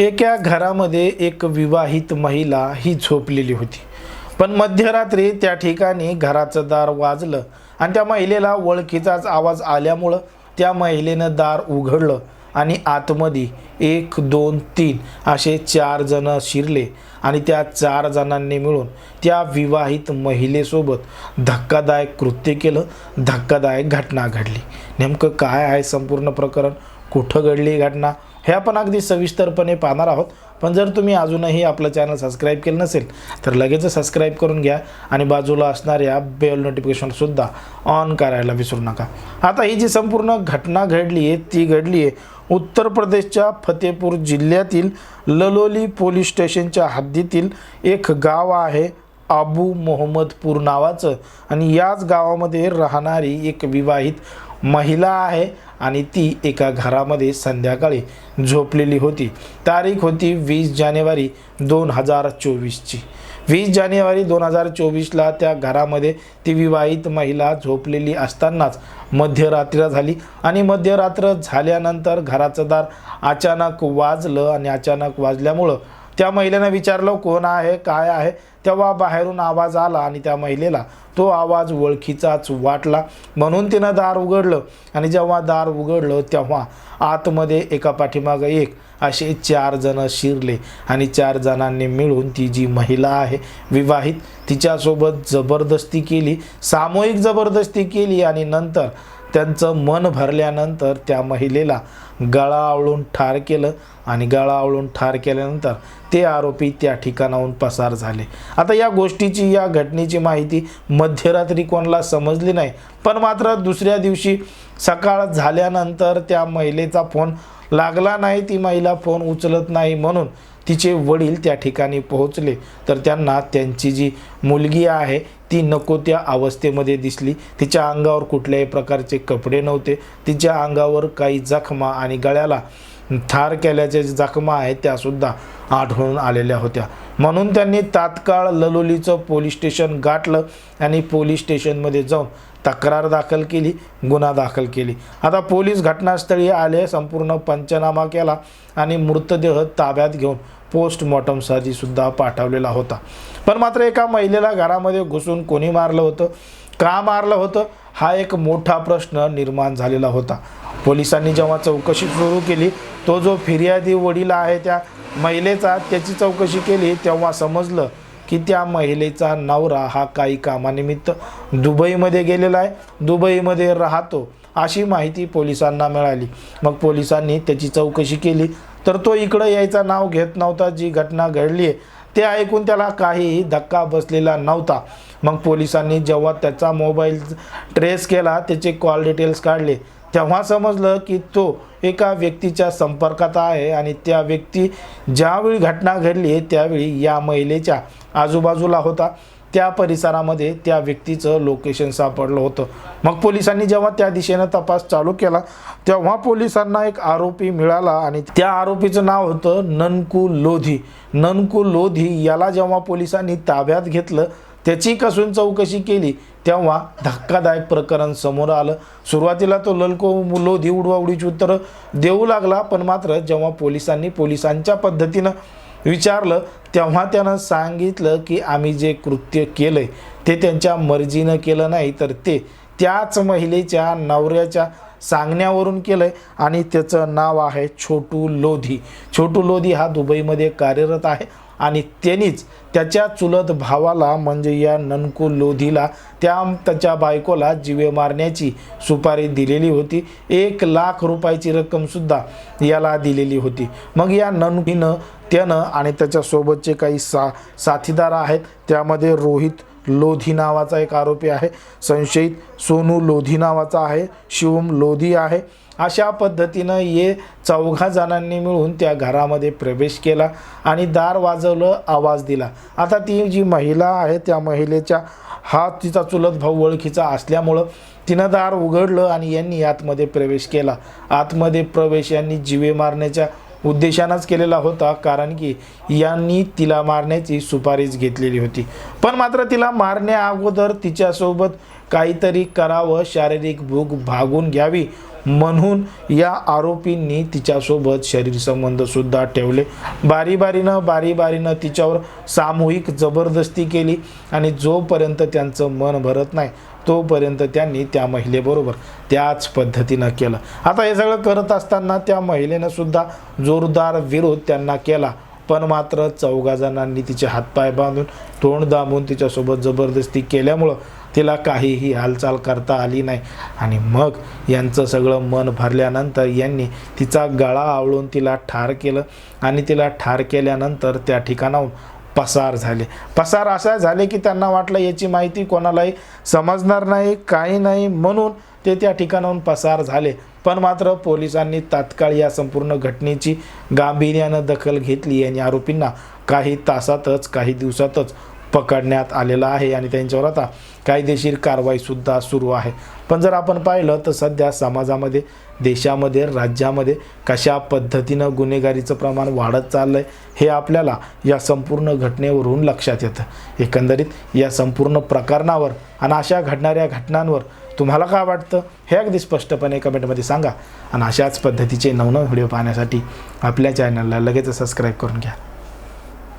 एका घरामध्ये एक विवाहित महिला ही झोपलेली होती. पण मध्यरात्री त्या ठिकाणी घराचं दार वाजलं आणि त्या महिलेला ओळखीचाच आवाज आल्यामुळं त्या महिलेनं दार उघडलं आणि आतमध्ये एक दोन तीन असे चार जण शिरले आणि त्या चार जणांनी मिळून त्या विवाहित महिलेसोबत धक्कादायक कृत्य केलं धक्कादायक घटना घडली. नेमकं काय आहे संपूर्ण प्रकरण? कुठं घडली घटना हे आपण अगदी सविस्तरपणे पाहणार आहोत. पण जर तुम्ही अजूनही आपलं चॅनल सबस्क्राईब केलं नसेल तर लगेच सबस्क्राईब करून घ्या आणि बाजूला असणाऱ्या बेल नोटिफिकेशनसुद्धा ऑन करायला विसरू नका. आता ही जी संपूर्ण घटना घडली आहे ती घडली आहे उत्तर प्रदेशच्या फतेपूर जिल्ह्यातील ललोली पोलीस स्टेशनच्या हद्दीतील एक गाव आहे आबू मोहम्मदपूर नावाचं. आणि याच गावामध्ये राहणारी एक विवाहित महिला आहे आणि ती एका घरामध्ये संध्याकाळी झोपलेली होती. तारीख होती वीस जानेवारी दोन हजार चोवीसची. वीस जानेवारी दोन हजार चोवीसला त्या घरामध्ये ती विवाहित महिला झोपलेली असतानाच मध्यरात्र झाली आणि मध्यरात्र झाल्यानंतर घराचं दार अचानक वाजलं आणि अचानक वाजल्यामुळं त्या महिलेनं विचारलं कोण आहे? काय आहे? तेव्हा बाहेरून आवाज आला आणि त्या महिलेला तो आवाज ओळखीचाच वाटला. म्हणून तिनं दार उघडलं आणि जेव्हा दार उघडलं तेव्हा आतमध्ये एका पाठीमागं एक असे चार जण शिरले आणि चार जणांनी मिळून ती जी महिला आहे विवाहित तिच्यासोबत जबरदस्ती केली सामूहिक जबरदस्ती केली आणि नंतर त्यांचं मन भरल्यानंतर त्या महिलेला गळा आवळून ठार केलं आणि गळा आवळून ठार केल्यानंतर ते आरोपी त्या ठिकाणाहून पसार झाले. आता या गोष्टीची या घटनेची माहिती मध्यरात्री कोणाला समजली नाही. पण मात्र दुसऱ्या दिवशी सकाळ झाल्यानंतर त्या महिलेचा फोन लागला नाही ती महिला फोन उचलत नाही म्हणून तिचे वडील त्या ठिकाणी पोहोचले. तर त्यांना त्यांची जी मुलगी आहे ती नको त्या अवस्थेमध्ये दिसली. तिच्या अंगावर कुठल्याही प्रकारचे कपडे नव्हते. तिच्या अंगावर काही जखमा आणि गळ्याला ठार केल्याच्या ज्या जखमा आहेत त्यासुद्धा आढळून आलेल्या होत्या. म्हणून त्यांनी तात्काळ ललोलीचं पोलीस स्टेशन गाठलं आणि पोलीस स्टेशनमध्ये जाऊन तक्रार दाखल केली गुन्हा दाखल केली. आता पोलीस घटनास्थळी आले संपूर्ण पंचनामा केला आणि मृतदेह ताब्यात घेऊन पोस्टमॉर्टमसाठी सुद्धा पाठवलेला होता. पण मात्र एका महिलेला घरामध्ये घुसून कोणी मारलं होतं? का मारलं होतं? हा एक मोठा प्रश्न निर्माण झालेला होता. पोलिसांनी जेव्हा चौकशी सुरू केली तो जो फिर्यादी वडील आहे त्या महिलेचा त्याची चौकशी केली तेव्हा समजलं की त्या महिलेचा नवरा हा काही कामानिमित्त दुबईमध्ये गेलेला आहे. दुबईमध्ये राहतो. अशी माहिती पोलिसांना मिळाली. मग पोलिसांनी त्याची चौकशी केली. तर तो इकडं यायचा नाव घेत नव्हता. जी घटना घडली आहे ते ऐकून त्याला काहीही धक्का बसलेला नव्हता. मग पोलिसांनी जेव्हा त्याचा मोबाईल ट्रेस केला त्याचे कॉल डिटेल्स काढले. तेव्हा समजलं की तो एका व्यक्तीच्या संपर्कात आहे आणि त्या व्यक्ती ज्यावेळी घटना घडली त्यावेळी या महिलेच्या आजूबाजूला होता. त्या परिसरामध्ये त्या व्यक्तीचं लोकेशन सापडलं होतं. मग पोलिसांनी जेव्हा त्या दिशेनं तपास चालू केला तेव्हा पोलिसांना एक आरोपी मिळाला आणि त्या आरोपीचं नाव होतं ननकू लोधी ननकू लोधी याला जेव्हा पोलिसांनी ताब्यात घेतलं त्याची कसून चौकशी केली? तेव्हा धक्कादायक प्रकरण समोर आलं. सुरुवातीला तो ललको लोधी उडवाउडीची उत्तरं देऊ लागला पण मात्र जेव्हा पोलिसांनी पोलिसांच्या पद्धतीनं विचारलं तेव्हा त्यानं सांगितलं की आम्ही जे कृत्य केलं आहे ते त्यांच्या मर्जीनं केलं नाही तर ते त्याच महिलेच्या नवऱ्याच्या सांगण्यावरून केलं आहे आणि त्याचं नाव आहे छोटू लोधी. छोटू लोधी हा दुबईमध्ये कार्यरत आहे. आणि त्यांनीच त्याच्या चुलत भावाला म्हणजे या ननकू लोधीला त्या त्याच्या बायकोला जीवे मारण्याची सुपारी दिलेली होती. एक लाख रुपयाची रक्कमसुद्धा याला दिलेली होती. मग या ननकीनं त्यानं आणि त्याच्यासोबतचे काही सा साथीदार आहेत त्यामध्ये रोहित लोधी नावाचा एक आरोपी आहे संशयित सोनू लोधी नावाचा आहे शिवम लोधी आहे अशा पद्धतीनं ये चौघा जणांनी मिळून त्या घरामध्ये प्रवेश केला आणि दार वाजवलं आवाज दिला. आता ती जी महिला आहे त्या महिलेच्या हा तिचा चुलत भाऊ ओळखीचा असल्यामुळं तिनं दार उघडलं आणि यांनी आतमध्ये प्रवेश केला. आतमध्ये प्रवेश यांनी जिवे मारण्याच्या उद्देशानंच केलेला होता कारण की यांनी तिला मारण्याची सुपारीच घेतलेली होती. पण मात्र तिला मारण्या अगोदर तिच्यासोबत काहीतरी करावं शारीरिक भूक भागून घ्यावी म्हणून या आरोपींनी तिच्यासोबत शरीरसंबंधसुद्धा ठेवले. बारीबारीनं बारीबारीनं तिच्यावर सामूहिक जबरदस्ती केली आणि जोपर्यंत त्यांचं मन भरत नाही तोपर्यंत त्यांनी त्या महिलेबरोबर त्याच पद्धतीनं केलं. आता हे सगळं करत असताना त्या महिलेनं सुद्धा जोरदार विरोध त्यांना केला. पण मात्र चौघा जणांनी तिचे हातपाय बांधून तोंड दाबून तिच्यासोबत जबरदस्ती केल्यामुळं तिला काहीही हालचाल करता आली नाही. आणि मग यांचं सगळं मन भरल्यानंतर यांनी तिचा गळा आवळून तिला ठार केलं. आणि तिला ठार केल्यानंतर त्या ठिकाणाहून पसार झाले. पसार असा झाले की त्यांना वाटलं याची माहिती कोणालाही समजणार नाही काही नाही म्हणून ते त्या ठिकाणाहून पसार झाले. पण मात्र पोलिसांनी तात्काळ या संपूर्ण घटनेची गांभीर्यानं दखल घेतली आणि आरोपींना काही तासातच काही दिवसातच पकडण्यात आलेलं आहे आणि त्यांच्यावर आता कायदेशीर कारवाईसुद्धा सुरू आहे. पण जर आपण पाहिलं तर सध्या समाजामध्ये देशामध्ये राज्यामध्ये कशा पद्धतीनं गुन्हेगारीचं प्रमाण वाढत चाललं आहे हे आपल्याला या संपूर्ण घटनेवरून लक्षात येतं. एकंदरीत या संपूर्ण प्रकरणावर आणि अशा घडणाऱ्या घटनांवर तुम्हाला काय वाटतं हे अगदी स्पष्टपणे कमेंटमध्ये सांगा. आणि अशाच पद्धतीचे नवनव व्हिडिओ पाहण्यासाठी आपल्या चॅनलला लगेच सबस्क्राईब करून घ्या.